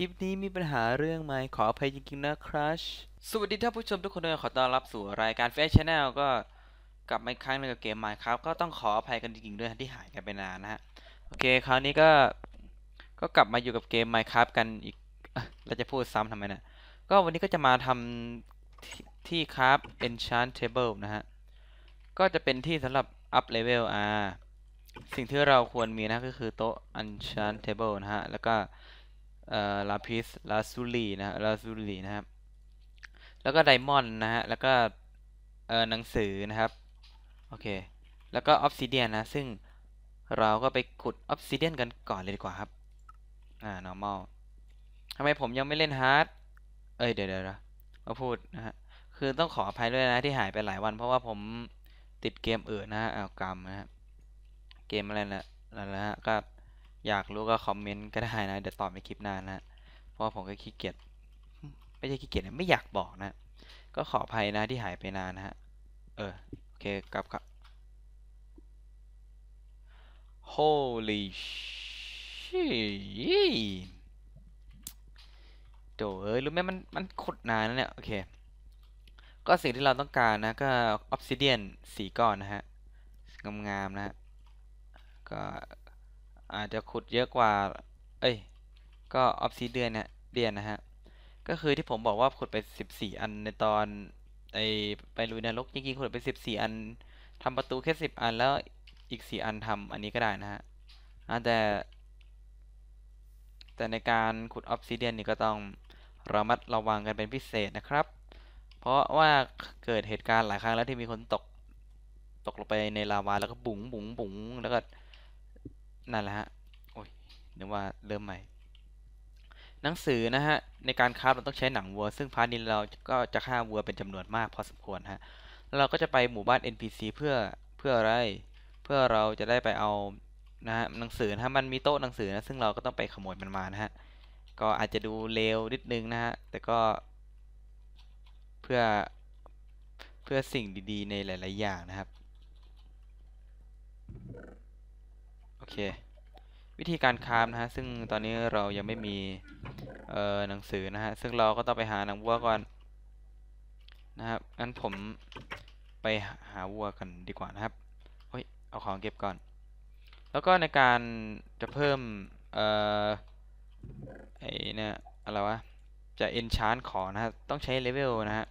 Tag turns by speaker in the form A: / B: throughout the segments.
A: คลิปนี้มีปัญหาเรื่องไมค์ขออภัยจริงๆนะครัชสวัสดีท่านผู้ชมทุกคนด้วยขอต้อนรับสู่รายการแฟชั่นแนลก็กลับมาอีกครั้งหนึงกับเกม Minecraft ก็ต้องขออภัยกันจริงๆด้วยที่หายกันไปนานนะฮะโอเคคราวนี้ก็ก็กลับมาอยู่กับเกม Minecraft กันอีกอะเราจะพูดซ้ำทำไมเนี่ยก็วันนี้ก็จะมาทำที่ที่คราฟ enchant table นะฮะ ก็จะเป็นที่สำหรับ up level อ่า สิ่งที่เราควรมีนะก็คือโต๊ะ enchant table นะฮะ แล้วก็ ลาพิสลาซูลีนะลาซูลีนะครับ แล้วก็ไดมอนด์นะฮะ แล้วก็เอ่อหนังสือนะครับ โอเค แล้วก็ออฟซิเดียนนะ ซึ่งเราก็ไปขุดออฟซิเดียนกันก่อนเลยดีกว่าครับ อ่า normal ทำไมผมยังไม่เล่นฮาร์ด เอ้ย เดี๋ยวเดี๋ยวมาพูดนะฮะ คือต้องขออภัยด้วยนะที่หายไปหลายวัน เพราะว่าผมติดเกมอื่นนะฮะเอากรรมนะฮะ เกมอะไรนะนั่นแหละฮะก็ อยากรู้ก็คอมเมนต์ก็ได้นะเดี๋ยวตอบในคลิปหน้านะเพราะผมก็ขี้เกียจไม่ใช่ขี้เกียจนะไม่อยากบอกนะ ก็ขออภัยนะที่หายไปนานนะฮะเออโอเคกลับครับ Holy shit โถเอ้ยรู้ไหมมันมันขุดนานนะเนี่ยโอเคก็สิ่งที่เราต้องการนะก็ออ s ซิเดียนสีก้อนนะฮะงามๆนะฮะก็ อาจจะขุดเยอะกว่า เอ้ย ก็ออ s ซิเดียนเนี่ยเดียนนะฮะ ก็คือที่ผมบอกว่าขุดไปสิบสี่อันในตอนไอไปลุยนรกจริงๆขุดไปสิบสี่อันทำประตูแค่สิบอันแล้วอีกสี่อันทำอันนี้ก็ได้นะฮะแต่แต่ในการขุดออ s ซิเดียนนี่ก็ต้องระมัดระวังกันเป็นพิเศษนะครับ เพราะว่าเกิดเหตุการณ์หลายครั้งแล้วที่มีคนตก ตกลงไปในลาวาแล้วก็บุ๋งบุ๋งบุ๋งแล้วก็ นั่นแหละฮะ โอ้ยนึกว่าเริ่มใหม่ หนังสือนะฮะ ในการคราฟเราต้องใช้หนังวัว ซึ่งพาร์ทนี้เราก็จะฆ่าวัวเป็นจำนวนมากพอสมควรฮะ แล้วเราก็จะไปหมู่บ้าน NPC เพื่อเพื่ออะไร เพื่อเราจะได้ไปเอานะฮะหนังสือนะฮะมันมีโต๊ะหนังสือนะซึ่งเราก็ต้องไปขโมยมันมานะฮะก็อาจจะดูเลวนิดนึงนะฮะแต่ก็เพื่อเพื่อสิ่งดีๆ ในหลาย ๆ อย่างนะครับ โอ เค วิธีการคราฟนะฮะ ซึ่งตอนนี้เรายังไม่มีเอ่อหนังสือนะฮะ ซึ่งเราก็ต้องไปหาหนังวัวก่อนนะครับ งั้นผมไปหาวัวกันดีกว่านะครับเฮ้ย เอาของเก็บก่อน แล้วก็ในการจะเพิ่ม เอ่อ ไอ้เนี่ยอะไรวะ จะเอนชานของนะฮะ ต้องใช้เลเวลนะฮะ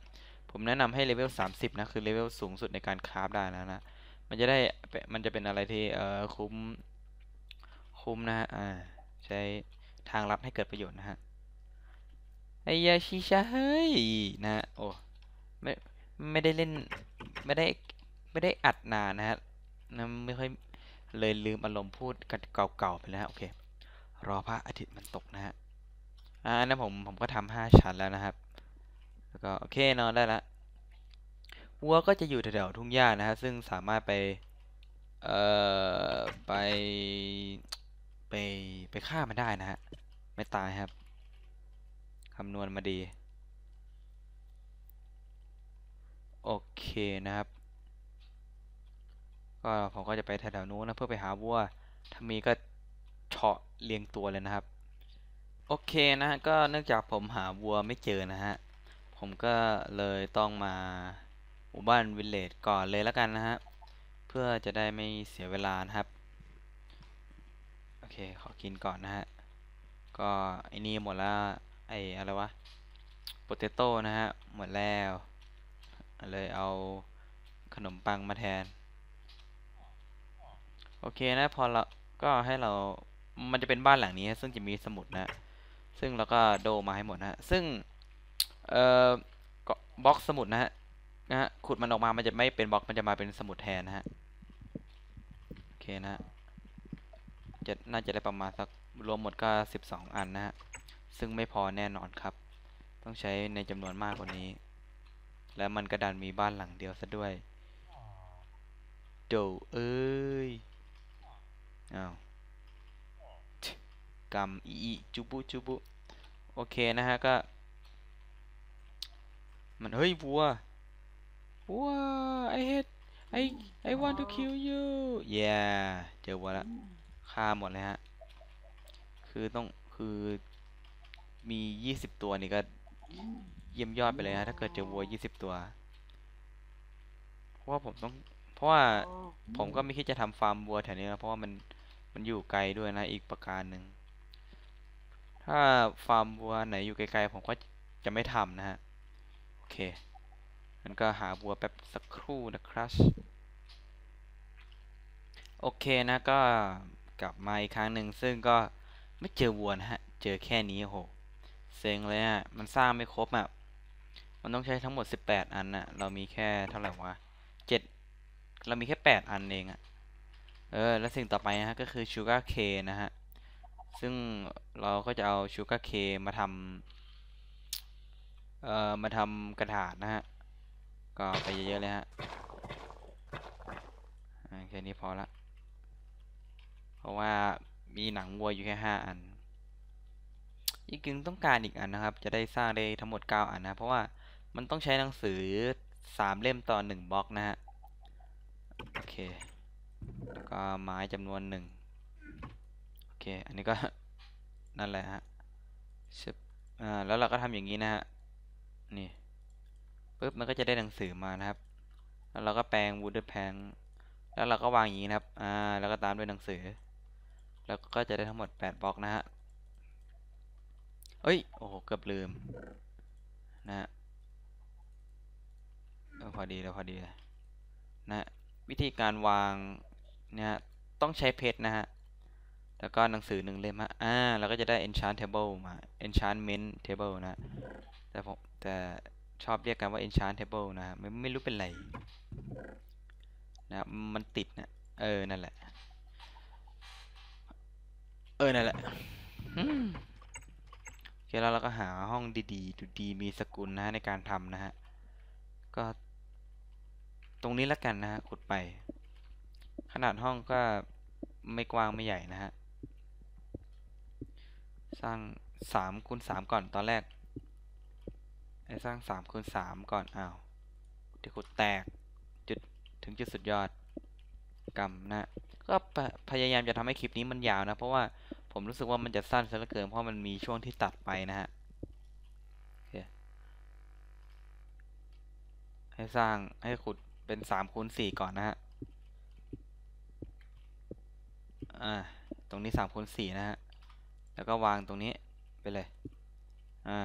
A: ผมแนะนำให้เลเวล 30 นะ คือเลเวลสูงสุดในการคราฟได้แล้วนะ มันจะได้ มันจะเป็นอะไรที่ เอ่อ คุ้ม คุ้มนะฮะอ่าใช้ทางลับให้เกิดประโยชน์นะฮะไอยาชิชาเฮ้ยนะฮะโอ้ไม่ไม่ได้เล่นไม่ได้ไม่ได้อัดนานนะฮะนะไม่ค่อยเลยลืมอารมณ์พูดกันเก่าๆไปแล้วฮะโอเค รอพระอาทิตย์มันตกนะฮะอ่านนั้นผมผมก็ทำห้าชั้นแล้วนะครับแล้วก็โอเคนอนได้ละวัวก็จะอยู่แถวๆทุ่งหญ้านะฮะซึ่งสามารถไปเอ่อไป ไปไปฆ่ามันได้นะฮะ ไม่ตายครับคำนวณมาดี โอเคนะครับ ก็ผมก็จะไปแถวๆนู้นนะเพื่อไปหาวัวถ้ามีก็เฉาะเรียงตัวเลยนะครับ โอเคนะฮะก็เนื่องจากผมหาวัวไม่เจอนะฮะ ผมก็เลยต้องมาหมู่บ้านวิลเลจก่อนเลยแล้วกันนะฮะ เพื่อจะได้ไม่เสียเวลานะครับ เคขอกินก่อนนะฮะ ก็ไอ้นี่หมดแล้วไอ้อะไรวะโปเตโต้นะฮะ หมดแล้ว เลยเอาขนมปังมาแทน โอเคนะพอเราก็ให้เรามันจะเป็นบ้านหลังนี้ซึ่งจะมีสมุดนะ ซึ่งเราก็โดมาให้หมดนะฮะซึ่งเอ่อบล็อกสมุดนะฮะนะฮะขุดมันออกมามันจะไม่เป็นบล็อกมันจะมาเป็นสมุดแทนนะฮะโอเคนะฮะ จะน่าจะได้ประมาณสักรวมหมดก็สิบสองอันนะฮะ ซึ่งไม่พอแน่นอนครับ ต้องใช้ในจำนวนมากกว่านี้ แล้วมันกระดานมีบ้านหลังเดียวซะด้วยโดเอ้ย อ้าวกำอีอีจุบุจุบุ โอเคนะฮะก็ มันเฮ้ยวัววัว I hate I I want to kill you yeah เจอวัวแล้ว ฆ่าหมดเลยฮะ คือต้องคือมียี่สิบตัวนี่ก็เยี่ยมยอดไปเลยนะถ้าเกิดเจอวัวยี่สิบตัว เพราะว่าผมต้อง เพราะว่าผมก็ไม่คิดจะทำฟาร์มวัวแถวนี้นะเพราะว่ามันมันอยู่ไกลด้วยนะอีกประการหนึ่ง ถ้าฟาร์มวัวไหนอยู่ไกลๆผมก็จะไม่ทำนะฮะ โอเคงั้นก็หาวัวแป๊บสักครู่นะครับ โอเคนะก็ กลับมาอีกครั้งหนึ่งซึ่งก็ไม่เจอวัวนะฮะ เจอแค่นี้โหเซ็งเลยอะมันสร้างไม่ครบอะมันต้องใช้ทั้งหมด 18 อันน่ะเรามีแค่เท่าไหร่วะ7เรามีแค่ 8 อันเองอะเออแล้วสิ่งต่อไปนะฮะก็คือ sugar cane นะฮะซึ่งเราก็จะเอา sugar cane มาทำเอ่อมาทำกระถางนะฮะก็ไปเยอะๆเลยฮะอ่าแค่นี้พอละ ราะว่ามีหนังวัวอยู่แค่ห้าอันอีกจึงต้องการอีกอันนะครับ จะได้สร้างได้ทั้งหมด9อันนะ เพราะว่ามันต้องใช้หนังสือ3เล่มต่อ1บล็อกนะฮะ โอเค แล้วก็ไม้จำนวนหนึ่งโอเค อันนี้ก็ นั่นแหละฮะชึบอ่า แล้วเราก็ทำอย่างนี้นะฮะ นี่ปุ๊บ มันก็จะได้หนังสือมานะครับ แล้วเราก็แปลง wooden plank แล้วเราก็วางอย่างนี้นะครับ อ่า แล้วก็ตามด้วยหนังสือ แล้วก็จะได้ทั้งหมด 8 บล็อกนะฮะ เอ้ย โอ้โห เกือบลืม นะฮะพอดีแล้วพอดีเลยนะวิธีการวางเนี่ยต้องใช้เพชรนะฮะ แล้วก็หนังสือหนึ่งเล่มฮะ อ่า เราก็จะได้ enchant table มา enchantment table นะ แต่ผมแต่ชอบเรียกกันว่า enchant table นะไม่ไม่รู้เป็นไรนะมันติดนะ เออ นั่นแหละ เออนั่นแหละโอเคแล้วเราก็หาห้องดีๆดูดีมีสกุลนะในการทำนะฮะ ก็ ตรงนี้แล้วกันนะฮะขุดไป ขนาดห้องก็ไม่กว้างไม่ใหญ่นะฮะ สร้างสามคูณสามก่อนตอนแรกให้สร้างสามคูณสามก่อนอ้าวที่ขุดแตกจุดถึงจุดสุดยอดกรรมนะ ก็พยายามจะทำให้คลิปนี้มันยาวนะ เพราะว่าผมรู้สึกว่ามันจะสั้นซะเหลือเกินเพราะมันมีช่วงที่ตัดไปนะฮะให้สร้างให้ขุดเป็นสามคูณสี่ก่อนนะฮะอ่าตรงนี้สามคูณสี่นะฮะแล้วก็วางตรงนี้ไปเลยอ่า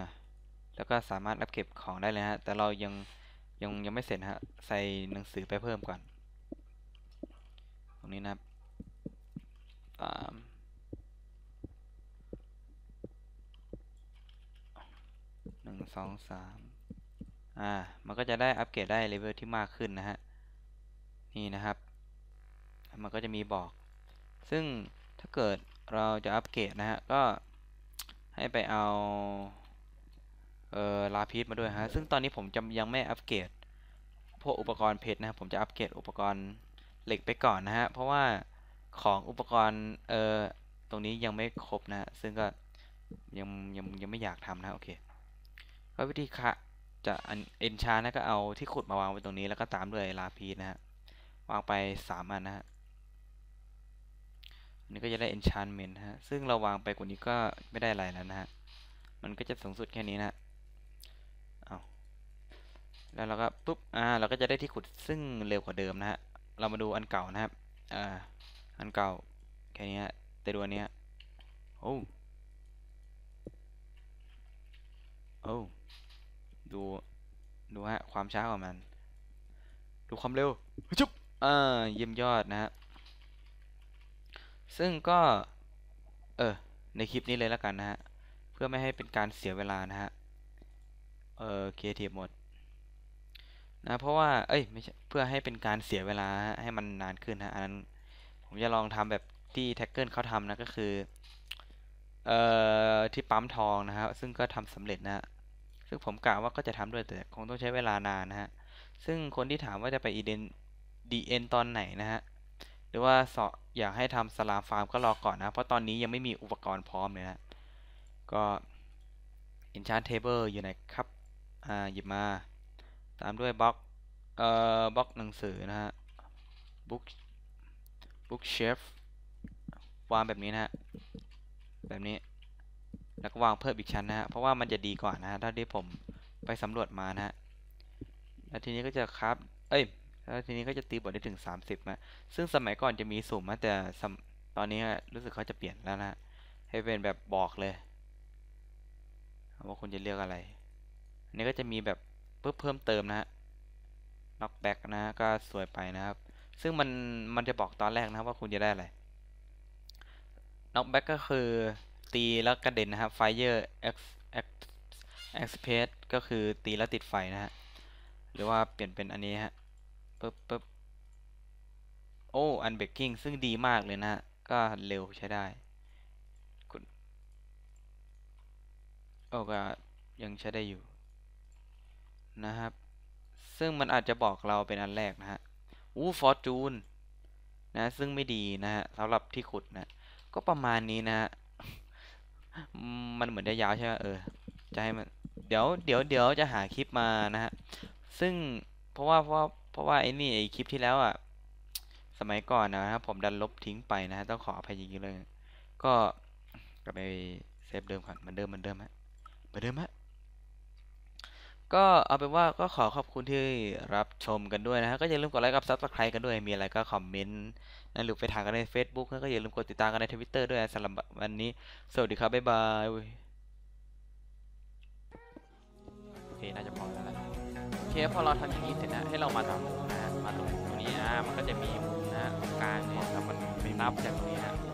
A: แล้วก็สามารถรับเก็บของได้เลยฮะ แต่เรายังยังยังไม่เสร็จฮะ ใส่หนังสือไปเพิ่มก่อน ตรงนี้นะครับ สามหนึ่งสองสามอ่า มันก็จะได้อัปเกรดได้เลเวลที่มากขึ้นนะฮะ นี่นะครับ มันก็จะมีบอก ซึ่งถ้าเกิดเราจะอัปเกรดนะฮะ ก็ให้ไปเอา เอ่อ ลาพิษมาด้วยฮะ ซึ่งตอนนี้ผมจะยังไม่อัปเกรดพวกอุปกรณ์เพชรนะผมจะอัปเกรดอุปกรณ์เหล็กไปก่อนนะฮะ เพราะว่า ของอุปกรณ์เอ่อตรงนี้ยังไม่ครบนะซึ่งก็ยังยังยังไม่อยากทำนะโอเคก็วิธีคะจะเอนชานะก็เอาที่ขุดมาวางไว้ตรงนี้แล้วก็ตามด้วยลาพีนะฮะวางไปสามอันนะฮะอันนี้ก็จะได้ enchantment ฮะ ซึ่งเราวางไปกว่านี้ก็ไม่ได้อะไรแล้วนะฮะ มันก็จะสูงสุดแค่นี้นะเอาแล้วเราก็ปุ๊บ อ่า เราก็จะได้ที่ขุดซึ่งเร็วกว่าเดิมนะฮะ เรามาดูอันเก่านะครับ อ่า อันเก่า แค่นี้ฮะแต่ดูอันนี้โอ้โอ้ดูดูฮะความช้าของมัน ดูความเร็วจุ๊บอ่าเยี่ยมยอดนะฮะซึ่งก็ เออ ในคลิปนี้เลยแล้วกันนะฮะ เพื่อไม่ให้เป็นการเสียเวลานะฮะ เออครีเอทีฟหมด นะ เพราะว่า เอ้ย ไม่ใช่ เพื่อให้เป็นการเสียเวลา ให้มันนานขึ้นนะอันนั้น ผมจะลองทำแบบที่แท็กเกิลเขาทำนะก็คือ เอ่อ ที่ปั๊มทองนะครับ ซึ่งก็ทำสำเร็จนะซึ่งผมกล่าวว่าก็จะทำด้วยแต่คงต้องใช้เวลานานนะฮะ ซึ่งคนที่ถามว่าจะไปอีเดนดีเอ็นตอนไหนนะฮะ หรือว่าสออยากให้ทำสลามฟาร์มก็รอก่อนนะ เพราะตอนนี้ยังไม่มีอุปกรณ์พร้อมเลยนะ ก็ enchant table อยู่ไหนครับ อ่า หยิบมา ตามด้วยบล็อก เอ่อ บล็อกหนังสือนะฮะ book book shelf วางแบบนี้นะฮะแบบนี้ แล้วก็วางเพิ่มอีกชั้นนะฮะเพราะว่ามันจะดีกว่านะฮะเท่าที่ผมไปสำรวจมานะฮะแล้วทีนี้ก็จะครับ เอ้ยแล้วทีนี้ก็จะตีบทได้ถึง 30นะซึ่งสมัยก่อนจะมีสุ่มนะแต่ตอนนี้รู้สึกเขาจะเปลี่ยนแล้วนะให้เป็นแบบบอกเลยว่าคุณจะเลือกอะไรอันนี้ก็จะมีแบบเพิ่มเติมนะฮะ knock back นะก็สวยไปนะครับ ซึ่งมันมันจะบอกตอนแรกนะครับว่าคุณจะได้อะไร knock back ก็คือตีแล้วกระเด็นนะครับ fire ex ex express ก็คือตีแล้วติดไฟนะฮะ หรือว่าเปลี่ยนเป็นอันนี้ฮะปึ๊บปึ๊บโอ้ unbreaking ซึ่งดีมากเลยนะฮะ ก็เร็วใช้ได้คุณโอ้ก็ยังใช้ได้อยู่นะครับ ซึ่งมันอาจจะบอกเราเป็นอันแรกนะฮะ อู้ฟอร์จูนนะซึ่งไม่ดีนะฮะสำหรับที่ขุดนะก็ประมาณนี้นะฮะมันเหมือนจะยาวใช่ไหมเออจะให้มันเดี๋ยวเดี๋ยวเดี๋ยวจะหาคลิปมานะฮะซึ่งเพราะว่าเพราะเพราะว่าไอ้นี่ไอ้คลิปที่แล้วอะสมัยก่อนนะครับผมดันลบทิ้งไปนะฮะต้องขออภัยจริงๆเลย ก็กลับไปเซฟเดิมก่อนเหมือนเดิมเหมือนเดิมฮะเหมือนเดิมฮะ ก็เอาเป็นว่าก็ขอขอบคุณที่รับชมกันด้วยนะฮะก็อย่าลืมกดไลค์กับ Subscribe กันด้วย มีอะไรก็คอมเมนต์นะหรือไปถามกันใน Facebook นะก็อย่าลืมกดติดตามกันใน Twitter ด้วยสำหรับวันนี้ สวัสดีครับ บ๊ายบายโอเค น่าจะพอแล้วแหละโอเค พอเราทำอย่างนี้เสร็จนะ ให้เรามาทำมุมนะฮะมาตรงตรงนี้นะมันก็จะมีมุมนะตรงกลางเนี่ยแล้วมันไปนับจากตรงนี้นะ